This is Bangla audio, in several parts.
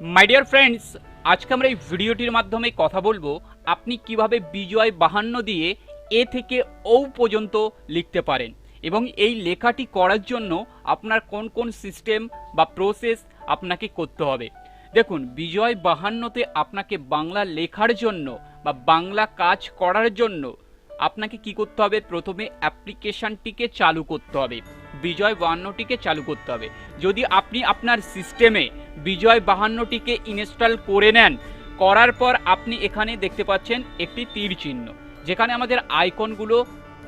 মাই ডিয়ার ফ্রেন্ডস আজকে আমরা এই ভিডিওটির মাধ্যমে কথা বলব আপনি কীভাবে বিজয় বাহান্ন দিয়ে এ থেকে ও পর্যন্ত লিখতে পারেন এবং এই লেখাটি করার জন্য আপনার কোন কোন সিস্টেম বা প্রসেস আপনাকে করতে হবে। দেখুন, বিজয় বাহান্নতে আপনাকে বাংলা লেখার জন্য বা বাংলা কাজ করার জন্য আপনাকে কি করতে হবে? প্রথমে অ্যাপ্লিকেশনটিকে চালু করতে হবে। বিজয় বাহান্নটিকে চালু করতে হবে। যদি আপনি আপনার সিস্টেমে বিজয় বাহান্নটিকে ইনস্টল করে নেন, করার পর আপনি এখানে দেখতে পাচ্ছেন একটি তীর চিহ্ন, যেখানে আমাদের আইকনগুলো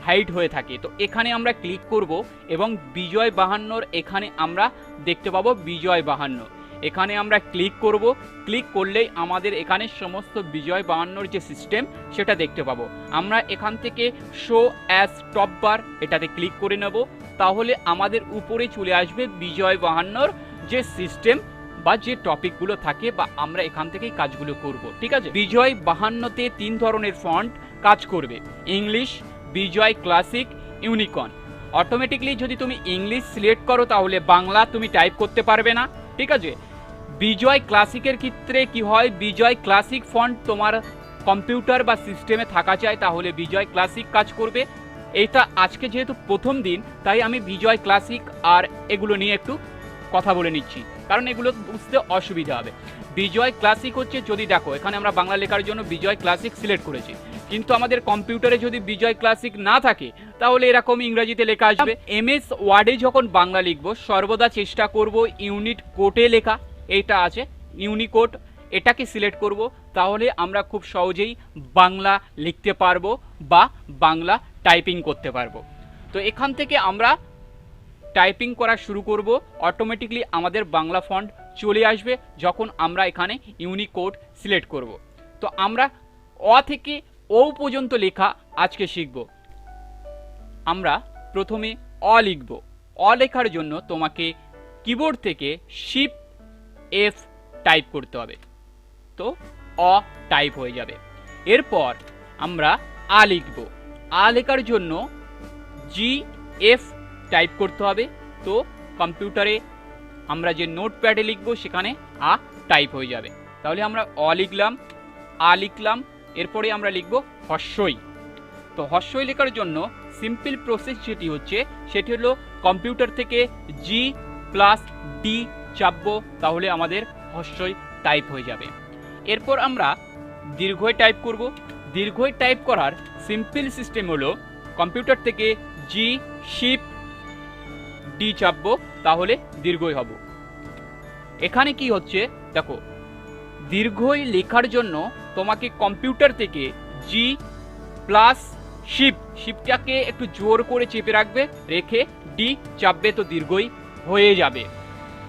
হাইড হয়ে থাকে। তো এখানে আমরা ক্লিক করব এবং বিজয় বাহান্নর এখানে আমরা দেখতে পাবো বিজয় বাহান্ন। এখানে আমরা ক্লিক করব। ক্লিক করলেই আমাদের এখানে সমস্ত বিজয় বাহান্নর যে সিস্টেম সেটা দেখতে পাবো। আমরা এখান থেকে শো অ্যাজ টপ বার এটাতে ক্লিক করে নেব। তাহলে আমাদের উপরে চলে আসবে বিজয় বাহান্নর যে সিস্টেম বা যে টপিকগুলো থাকে বা আমরা এখান থেকেই কাজগুলো করব, ঠিক আছে? বিজয় বাহান্নতে তিন ধরনের ফন্ট কাজ করবে। English Bijoy classic unicode automatically যদি তুমি ইংলিশ সিলেক্ট করো তাহলে বাংলা তুমি টাইপ করতে পারবে না, ঠিক আছে? বিজয় ক্লাসিকের ক্ষেত্রে কি হয়? বিজয় ক্লাসিক ফন্ট তোমার কম্পিউটার বা সিস্টেমে থাকা চাই, তাহলে বিজয় ক্লাসিক কাজ করবে। এইটা আজকে যেহেতু প্রথম দিন, তাই আমি বিজয় ক্লাসিক আর এগুলো নিয়ে একটু কথা বলে নিচ্ছি, কারণ এগুলো বুঝতে অসুবিধা হবে। বিজয় ক্লাসিক হচ্ছে যদি দেখো, এখানে আমরা বাংলা লেখার জন্য বিজয় ক্লাসিক সিলেক্ট করেছি। কিন্তু আমাদের কম্পিউটারে যদি বিজয় ক্লাসিক না থাকে, তাহলে এরকম ইংরাজিতে লেখা আসবে, এম এস ওয়ার্ডে যখন বাংলা লিখব, সর্বদা চেষ্টা করব ইউনিট কোটে লেখা। এইটা আছে ইউনিকোড এটাকে সিলেক্ট করব, তাহলে আমরা খুব সহজেই বাংলা লিখতে পারব বা বাংলা টাইপিং করতে পারব। তো এখান থেকে আমরা টাইপিং করা শুরু করব অটোমেটিকলি আমাদের বাংলা ফন্ট চলে আসবে যখন আমরা এখানে ইউনিকোড সিলেক্ট করব। তো আমরা অ থেকে ও পর্যন্ত লেখা আজকে শিখব। আমরা প্রথমে অ লিখব। অ লেখার জন্য তোমাকে কিবোর্ড থেকে শিপ এফ টাইপ করতে হবে। তো অ টাইপ হয়ে যাবে। এরপর আমরা আ লিখব। আ লেখার জন্য জি এফ টাইপ করতে হবে। তো কম্পিউটারে আমরা যে নোটপ্যাডে লিখব, সেখানে আ টাইপ হয়ে যাবে। তাহলে আমরা অ লিখলাম, আ লিখলাম, এরপরে আমরা লিখব হস্যই তো হস্যই লেখার জন্য সিম্পল প্রসেস যেটি হচ্ছে, সেটি হলো কম্পিউটার থেকে জি প্লাস ডি চাপবো, তাহলে আমাদের হস্যই টাইপ হয়ে যাবে। এরপর আমরা দীর্ঘই টাইপ করব। দীর্ঘই টাইপ করার সিম্পল সিস্টেম হলো কম্পিউটার থেকে জি শিপ ডি চাপবো, তাহলে দীর্ঘই হব। এখানে কি হচ্ছে? দেখো, দীর্ঘই লেখার জন্য তোমাকে কম্পিউটার থেকে জি প্লাস শিপ শিপটাকে একটু জোর করে চেপে রাখবে, রেখে ডি চাপবে তো দীর্ঘই হয়ে যাবে।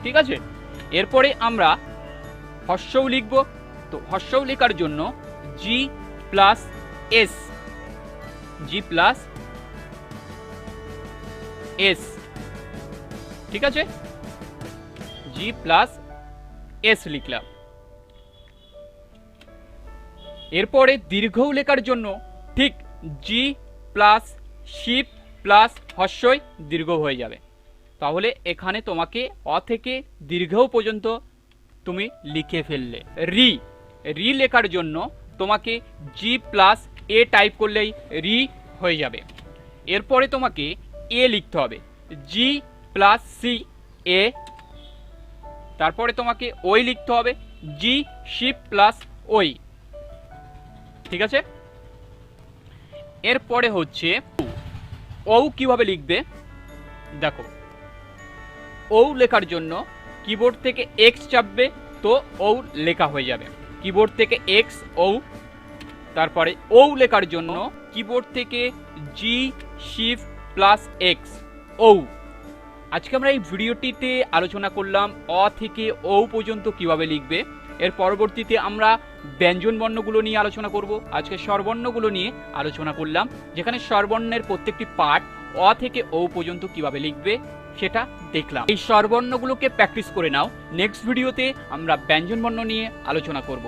ঠিক আছে? এরপরে আমরা হর্ষও লিখব। তো হর্ষও লেখার জন্য G plus S G plus S ঠিক আছে? জি প্লাস এস লিখলাম। এরপরে দীর্ঘও লেখার জন্য ঠিক জি প্লাস শিপ প্লাস হস্যই দীর্ঘ হয়ে যাবে। তাহলে এখানে তোমাকে অ থেকে দীর্ঘও পর্যন্ত তুমি লিখে ফেললে। রি। রি লেখার জন্য তোমাকে জি প্লাস এ টাইপ করলেই রি হয়ে যাবে। এরপরে তোমাকে এ লিখতে হবে। জি প্লাস সি এ তারপরে তোমাকে ওই লিখতে হবে। জি শিপ প্লাস ওই ঠিক আছে? এরপরে হচ্ছে ও কীভাবে লিখবে? দেখো ও লেখার জন্য কিবোর্ড থেকে এক্স চাপবে, তো ও লেখা হয়ে যাবে। কিবোর্ড থেকে এক্স ও, তারপরে ও লেখার জন্য কিবোর্ড থেকে G shift plus X O. আজকে আমরা এই ভিডিওটিতে আলোচনা করলাম অ থেকে ও পর্যন্ত কীভাবে লিখবে। এর পরবর্তীতে আমরা ব্যঞ্জন বর্ণগুলো নিয়ে আলোচনা করব। আজকে স্বরবর্ণগুলো নিয়ে আলোচনা করলাম, যেখানে স্বরবর্ণের প্রত্যেকটি পার্ট অ থেকে ও পর্যন্ত কীভাবে লিখবে সেটা দেখলাম। এই স্বরবর্ণগুলোকে প্র্যাকটিস করে নাও। নেক্সট ভিডিওতে আমরা ব্যঞ্জন বর্ণ নিয়ে আলোচনা করব।